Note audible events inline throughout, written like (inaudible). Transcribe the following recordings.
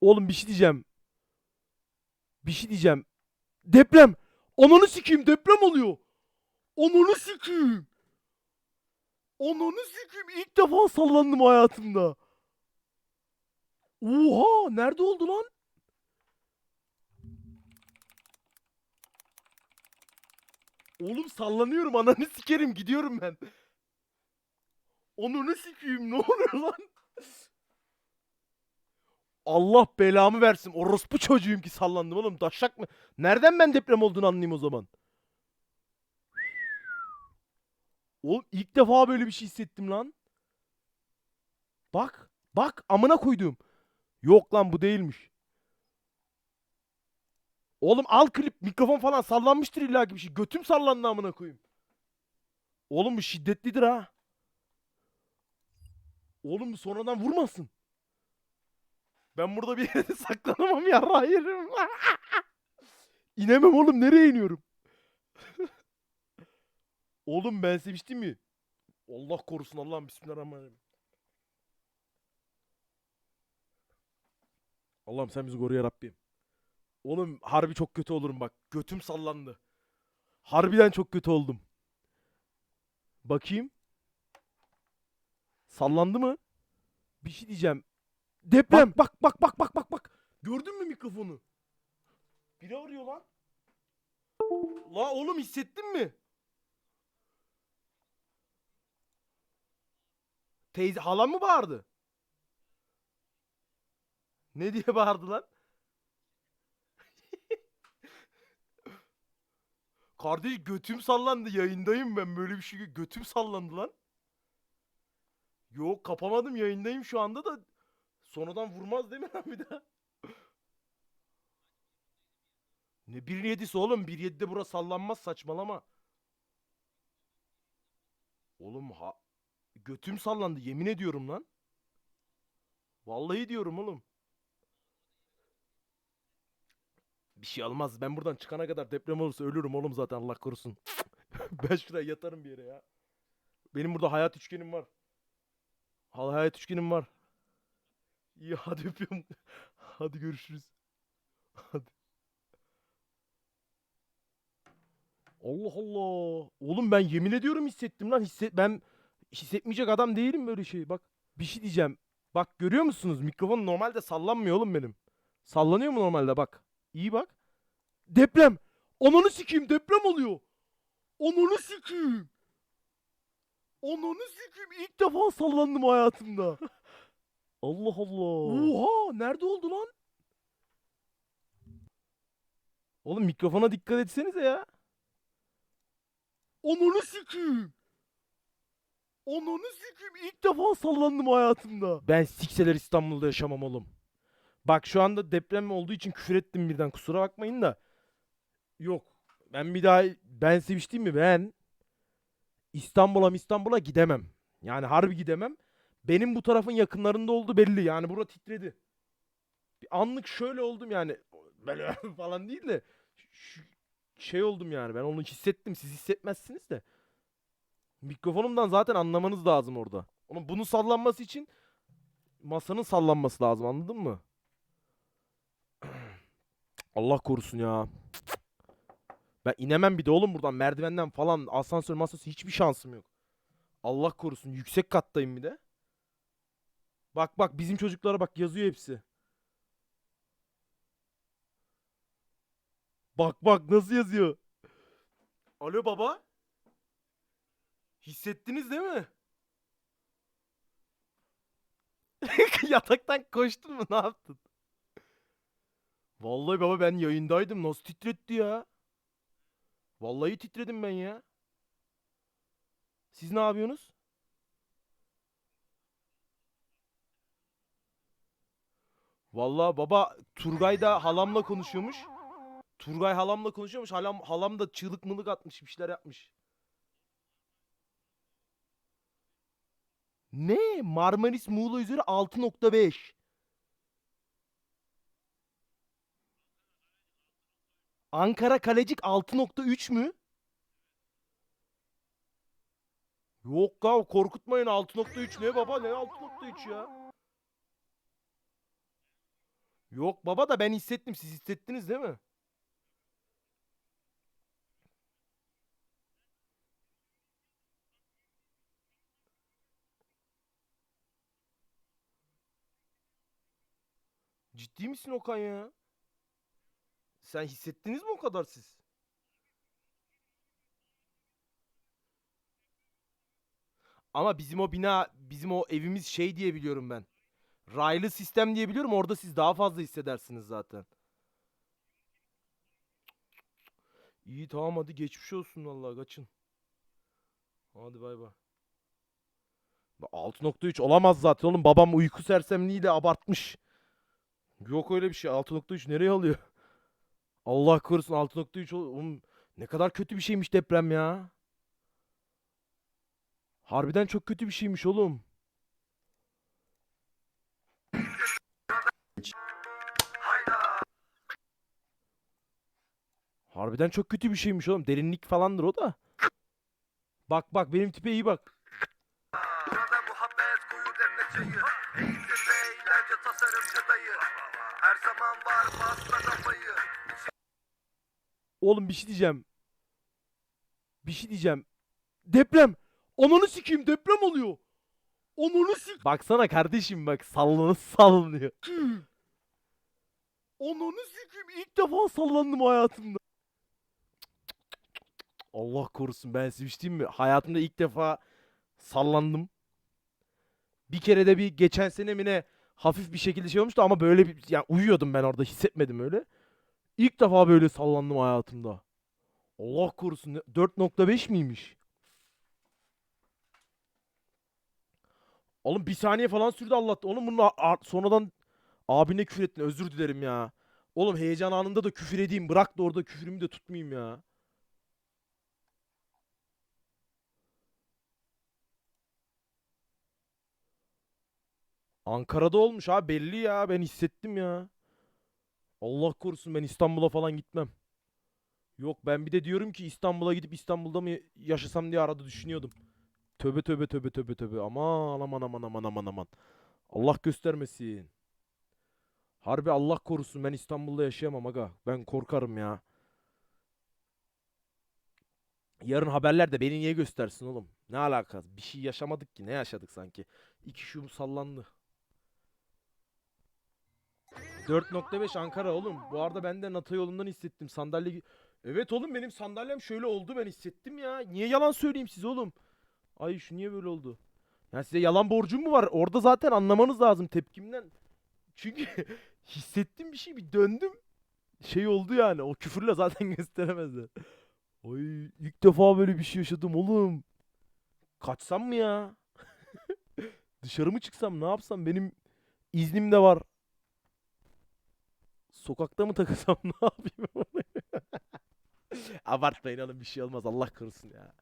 Oğlum bir şey diyeceğim. Bir şey diyeceğim. Deprem. Ananı sikeyim deprem oluyor. Ananı sikeyim. Ananı sikeyim. İlk defa sallandım hayatımda. Oha nerede oldu lan? Oğlum sallanıyorum ananı sikerim gidiyorum ben. Ananı sikeyim ne oluyor lan? Allah belamı versin. Orospu çocuğuyum ki sallandım oğlum. Taşak mı? Nereden ben deprem olduğunu anlayayım o zaman? Oğlum ilk defa böyle bir şey hissettim lan. Bak. Bak amına koydum. Yok lan bu değilmiş. Oğlum al klip mikrofon falan sallanmıştır illa ki bir şey. Götüm sallandı amına koyayım. Oğlum bu şiddetlidir ha. Oğlum bu sonradan vurmasın. Ben burada bir yere (laughs) saklanamam ya. Hayırım. (laughs) İnemem oğlum. Nereye iniyorum? (laughs) oğlum ben seviştim mi? Allah korusun Allah'ım. Bismillahirrahmanirrahim. Allah'ım sen bizi koru ya Rabbim. Oğlum harbi çok kötü olurum bak. Götüm sallandı. Harbiden çok kötü oldum. Bakayım. Sallandı mı? Bir şey diyeceğim. Deprem. Bak bak bak bak bak bak. Gördün mü mikrofonu? Biri arıyor lan. La oğlum hissettin mi? Teyze halam mı bağırdı? Ne diye bağırdı lan? Kardeş götüm sallandı yayındayım ben böyle bir şey götüm sallandı lan. Yok kapamadım yayındayım şu anda da sonradan vurmaz değil mi lan bir daha? Ne 1.7'si oğlum 1.7'de bura sallanmaz saçmalama. Oğlum ha götüm sallandı yemin ediyorum lan. Vallahi diyorum oğlum. Bir şey olmaz. Ben buradan çıkana kadar deprem olursa ölürüm oğlum zaten Allah korusun. (laughs) ben şuraya yatarım bir yere ya. Benim burada hayat üçgenim var. Hal hayat üçgenim var. İyi hadi öpüyorum. (laughs) hadi görüşürüz. Hadi. Allah Allah. Oğlum ben yemin ediyorum hissettim lan. Hisset ben hissetmeyecek adam değilim böyle şey. Bak bir şey diyeceğim. Bak görüyor musunuz? Mikrofon normalde sallanmıyor oğlum benim. Sallanıyor mu normalde bak. İyi bak. Deprem. Ananı sikeyim deprem oluyor. Ananı sikeyim. Ananı sikeyim ilk defa sallandım hayatımda. (laughs) Allah Allah. Oha nerede oldu lan? Oğlum mikrofona dikkat etsenize ya. Ananı sikeyim. Ananı sikeyim ilk defa sallandım hayatımda. Ben sikseler İstanbul'da yaşamam oğlum. Bak şu anda deprem olduğu için küfür ettim birden kusura bakmayın da. Yok. Ben bir daha ben seviştim mi ben İstanbul'a İstanbul'a gidemem. Yani harbi gidemem. Benim bu tarafın yakınlarında oldu belli. Yani bura titredi. Bir anlık şöyle oldum yani. (laughs) Böyle falan değil de şu- şey oldum yani. Ben onu hissettim. Siz hissetmezsiniz de. Mikrofonumdan zaten anlamanız lazım orada. Ama bunun sallanması için masanın sallanması lazım anladın mı? Allah korusun ya. Ben inemem bir de oğlum buradan merdivenden falan asansör masası hiçbir şansım yok. Allah korusun yüksek kattayım bir de. Bak bak bizim çocuklara bak yazıyor hepsi. Bak bak nasıl yazıyor. Alo baba. Hissettiniz değil mi? (laughs) Yataktan koştun mu? Ne yaptın? Vallahi baba ben yayındaydım. Nasıl titretti ya? Vallahi titredim ben ya. Siz ne yapıyorsunuz? Vallahi baba Turgay da halamla konuşuyormuş. Turgay halamla konuşuyormuş. Halam, halam da çığlık mılık atmış. Bir şeyler yapmış. Ne? Marmaris Muğla üzeri 6.5. Ankara Kalecik 6.3 mü? Yok ya korkutmayın 6.3 ne baba ne 6.3 ya? Yok baba da ben hissettim siz hissettiniz değil mi? Ciddi misin Okan ya? Sen hissettiniz mi o kadar siz? Ama bizim o bina, bizim o evimiz şey diye biliyorum ben. Raylı sistem diye biliyorum. Orada siz daha fazla hissedersiniz zaten. İyi tamam hadi geçmiş olsun vallahi kaçın. Hadi bay bay. Ba- 6.3 olamaz zaten oğlum. Babam uyku sersemliğiyle abartmış. Yok öyle bir şey. 6.3 nereye alıyor? Allah korusun 6.3 ol- oğlum ne kadar kötü bir şeymiş deprem ya. Harbiden çok kötü bir şeymiş oğlum. Harbiden çok kötü bir şeymiş oğlum. Derinlik falandır o da. Bak bak benim tipe iyi bak. Burada muhabbet koyu demle çayı Oğlum bir şey diyeceğim. Bir şey diyeceğim. Deprem. Ananı sikeyim deprem oluyor. Ananı sik. Baksana kardeşim bak sallanıp sallanıyor. (laughs) Ananı sikeyim ilk defa sallandım hayatımda. Allah korusun ben size şey mi? Hayatımda ilk defa sallandım. Bir kere de bir geçen sene mi ne hafif bir şekilde şey olmuştu ama böyle bir yani uyuyordum ben orada hissetmedim öyle. İlk defa böyle sallandım hayatımda. Allah korusun. ne- 4.5 miymiş? Oğlum bir saniye falan sürdü Allah'tan. Oğlum a- sonradan abine küfür ettin. Özür dilerim ya. Oğlum heyecan anında da küfür edeyim. Bırak da orada küfürümü de tutmayayım ya. Ankara'da olmuş ha belli ya. Ben hissettim ya. Allah korusun ben İstanbul'a falan gitmem. Yok ben bir de diyorum ki İstanbul'a gidip İstanbul'da mı yaşasam diye arada düşünüyordum. Töbe töbe töbe töbe töbe. Aman aman aman aman aman aman. Allah göstermesin. Harbi Allah korusun ben İstanbul'da yaşayamam aga. Ben korkarım ya. Yarın haberlerde beni niye göstersin oğlum? Ne alakası? Bir şey yaşamadık ki. Ne yaşadık sanki? İki şu sallandı. 4.5 Ankara oğlum. Bu arada ben de Nata yolundan hissettim. Sandalye... Evet oğlum benim sandalyem şöyle oldu ben hissettim ya. Niye yalan söyleyeyim size oğlum? Ay şu niye böyle oldu? Ya size yalan borcum mu var? Orada zaten anlamanız lazım tepkimden. Çünkü (laughs) hissettim bir şey bir döndüm. Şey oldu yani o küfürle zaten (laughs) gösteremezler. Ay ilk defa böyle bir şey yaşadım oğlum. Kaçsam mı ya? (laughs) Dışarı mı çıksam ne yapsam benim iznim de var. Sokakta mı takılsam (laughs) ne yapayım? (laughs) Abartmayın oğlum bir şey olmaz Allah korusun ya.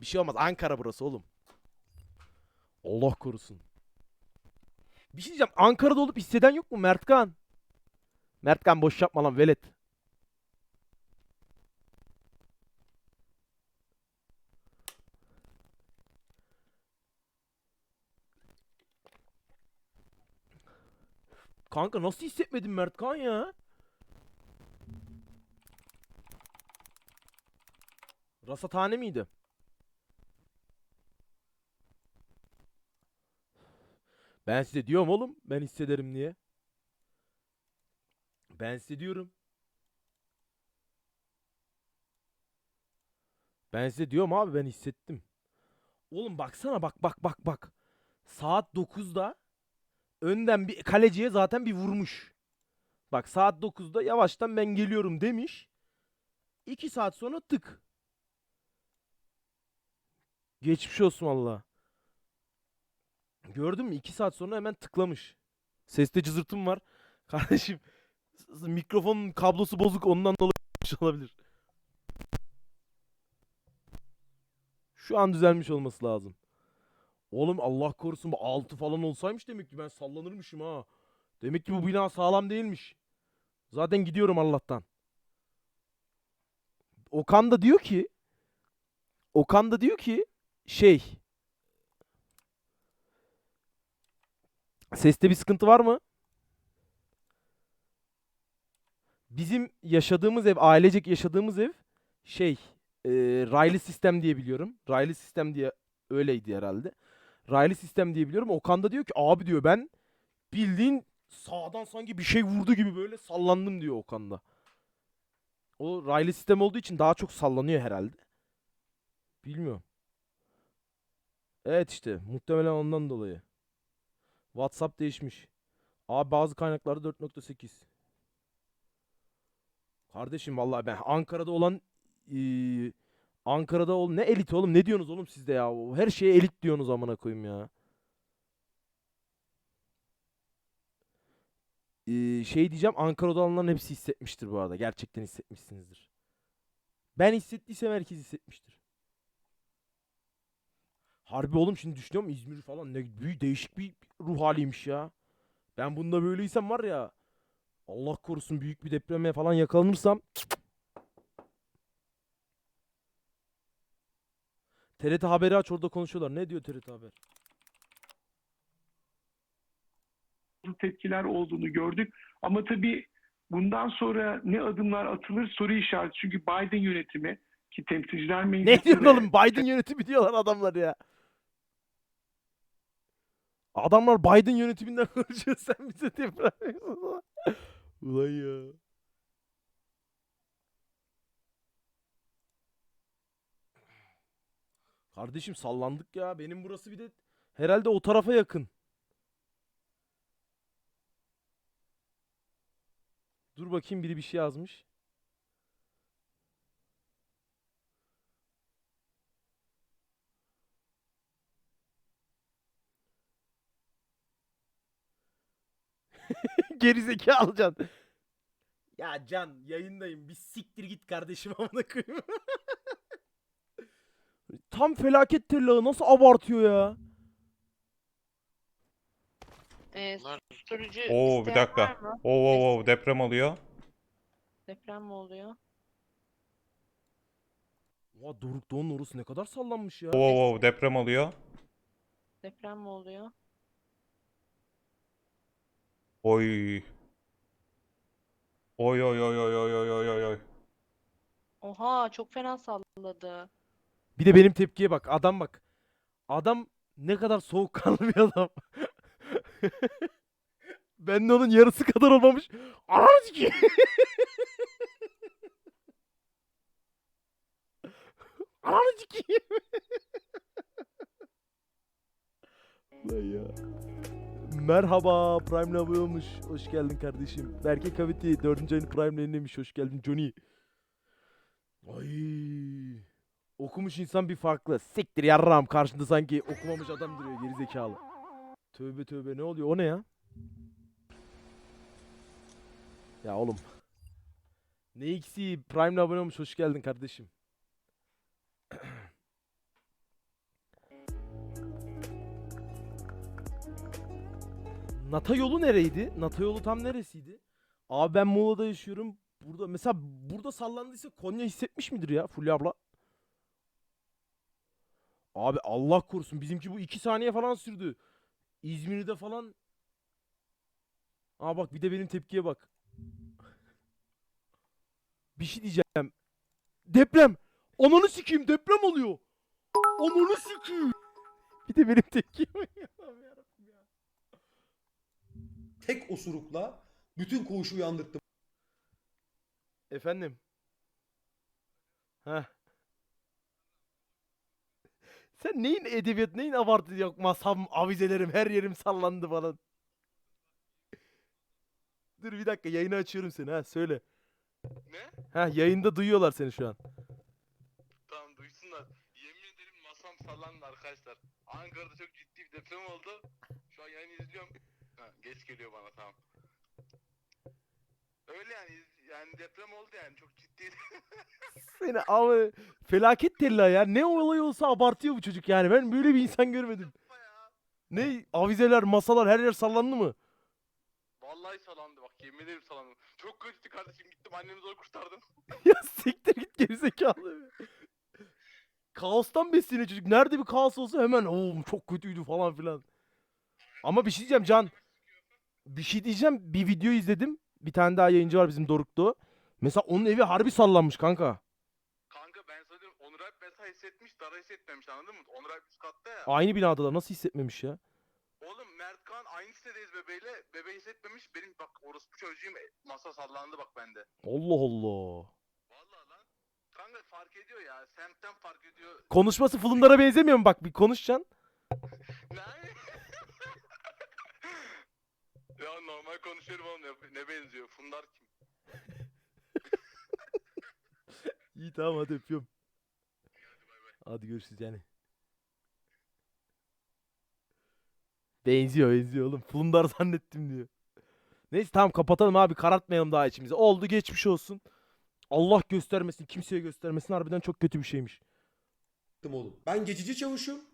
Bir şey olmaz Ankara burası oğlum. Allah korusun. Bir şey diyeceğim Ankara'da olup hisseden yok mu Mertkan? Mertkan boş yapma lan velet. Kanka nasıl hissetmedin Mertkan ya? Rasathane miydi? Ben size diyorum oğlum ben hissederim diye. Ben size diyorum. Ben size diyorum abi ben hissettim. Oğlum baksana bak bak bak bak. Saat 9'da önden bir kaleciye zaten bir vurmuş. Bak saat 9'da yavaştan ben geliyorum demiş. 2 saat sonra tık. Geçmiş olsun valla. Gördün mü? 2 saat sonra hemen tıklamış. Seste cızırtım var. (laughs) Kardeşim mikrofonun kablosu bozuk ondan dolayı olmuş (laughs) olabilir. Şu an düzelmiş olması lazım. Oğlum Allah korusun bu 6 falan olsaymış demek ki ben sallanırmışım ha. Demek ki bu bina sağlam değilmiş. Zaten gidiyorum Allah'tan. Okan da diyor ki Okan da diyor ki şey Seste bir sıkıntı var mı? Bizim yaşadığımız ev, ailecek yaşadığımız ev şey e, raylı sistem diye biliyorum. Raylı sistem diye öyleydi herhalde. Raylı sistem diye biliyorum. Okan da diyor ki abi diyor ben bildiğin sağdan sanki bir şey vurdu gibi böyle sallandım diyor Okan da. O raylı sistem olduğu için daha çok sallanıyor herhalde. Bilmiyorum. Evet işte muhtemelen ondan dolayı. WhatsApp değişmiş. Abi bazı kaynaklarda 4.8. Kardeşim vallahi ben Ankara'da olan eee, Ankara'da ol ne elit oğlum ne diyorsunuz oğlum sizde ya? Her şeye elit diyorsunuz amına koyayım ya. Eee, şey diyeceğim Ankara'da olanların hepsi hissetmiştir bu arada. Gerçekten hissetmişsinizdir. Ben hissettiysem herkes hissetmiştir. Harbi oğlum şimdi düşünüyorum İzmir falan ne büyük değişik bir ruh haliymiş ya. Ben bunda böyleysem var ya Allah korusun büyük bir depreme falan yakalanırsam TRT haberi aç orada konuşuyorlar. Ne diyor TRT haber? tepkiler olduğunu gördük. Ama tabii bundan sonra ne adımlar atılır soru işareti. Çünkü Biden yönetimi ki temsilciler meclisi Ne diyorsun ve- oğlum? Biden yönetimi diyorlar adamlar ya. Adamlar Biden yönetiminden (laughs) konuşuyor sen bize deprem yapıyorsun. Ulan ya. Kardeşim sallandık ya. Benim burası bir de herhalde o tarafa yakın. Dur bakayım biri bir şey yazmış. Gerizekalı Can. Ya Can yayındayım. Bir siktir git kardeşim (laughs) amına koyayım. Tam felaket tellağı nasıl abartıyor ya? Ee, Bunlar- susturucu Oo bir isteyen dakika. var mı? Oo oo oo deprem oluyor. Deprem mi oluyor? Oha Doruk Doğu'nun orası ne kadar sallanmış ya. Oo oo oo deprem oluyor. Deprem mi oluyor? Oy. Oy oy oy oy oy oy oy oy. Oha çok fena salladı. Bir de benim tepkiye bak. Adam bak. Adam ne kadar soğukkanlı bir adam. (laughs) ben de onun yarısı kadar olmamış. Ananı ki. (laughs) Ananı ki. Merhaba Prime'le abone olmuş. Hoş geldin kardeşim. Berke Kaviti 4. ayını Prime'le yenilemiş. Hoş geldin Johnny. Ay. Okumuş insan bir farklı. Siktir yarram karşında sanki okumamış adam duruyor gerizekalı. Tövbe tövbe ne oluyor o ne ya? Ya oğlum. Ne eksiği Prime'le abone olmuş hoş geldin kardeşim. Nata yolu nereydi? Nata yolu tam neresiydi? Abi ben Muğla'da yaşıyorum. Burada mesela burada sallandıysa Konya hissetmiş midir ya Fulya abla? Abi Allah korusun bizimki bu iki saniye falan sürdü. İzmir'de falan. Aa bak bir de benim tepkiye bak. Bir şey diyeceğim. Deprem. Ananı sikeyim deprem oluyor. Ananı sikeyim. Bir de benim tepkiye (laughs) bak. Allah'ım yarabbim ya. Tek osurukla bütün koğuşu uyandırttım. Efendim. Heh. Sen neyin edebiyat, neyin abartı yok masam, avizelerim, her yerim sallandı falan. Dur bir dakika yayını açıyorum seni ha söyle. Ne? Ha yayında duyuyorlar seni şu an. Tamam duysunlar. Yemin ederim masam sallandı arkadaşlar. Ankara'da çok ciddi bir deprem oldu. Şu an yayını izliyorum. Ha, geç geliyor bana tamam. Öyle yani yani deprem oldu yani çok ciddi. (laughs) Seni ama felaket tella ya. Ne olay olsa abartıyor bu çocuk yani. Ben böyle bir insan görmedim. Ne avizeler, masalar her yer sallandı mı? Vallahi sallandı bak yemin ederim sallandı. Çok kötüydü kardeşim gittim annemi zor kurtardım. (laughs) (laughs) ya siktir git gerizekalı. Kaostan besleniyor çocuk. Nerede bir kaos olsa hemen oğlum çok kötüydü falan filan. Ama bir şey diyeceğim Can. Bir şey diyeceğim. Bir video izledim. Bir tane daha yayıncı var bizim Doruk'ta. Mesela onun evi harbi sallanmış kanka. Kanka ben sana diyorum Onur Alp mesela hissetmiş Dara hissetmemiş anladın mı? Onur Alp üst katta ya. Aynı binadalar. Nasıl hissetmemiş ya? Oğlum Mert Kaan aynı sitedeyiz bebeğiyle. Bebeği hissetmemiş. Benim bak orospu çocuğum e, masa sallandı bak bende. Allah Allah. Vallahi lan. Kanka fark ediyor ya. Semtten fark ediyor. Konuşması fılımlara benzemiyor mu? Bak bir konuşacaksın. Ne? Konuşuyorum oğlum ne, ne benziyor? Fundar kim? (laughs) İyi tamam hadi öpüyorum. Hadi görüşürüz yani. Benziyor benziyor oğlum. Fulundar zannettim diyor. Neyse tamam kapatalım abi karartmayalım daha içimizi. Oldu geçmiş olsun. Allah göstermesin kimseye göstermesin harbiden çok kötü bir şeymiş. oğlum. Ben geçici çavuşum.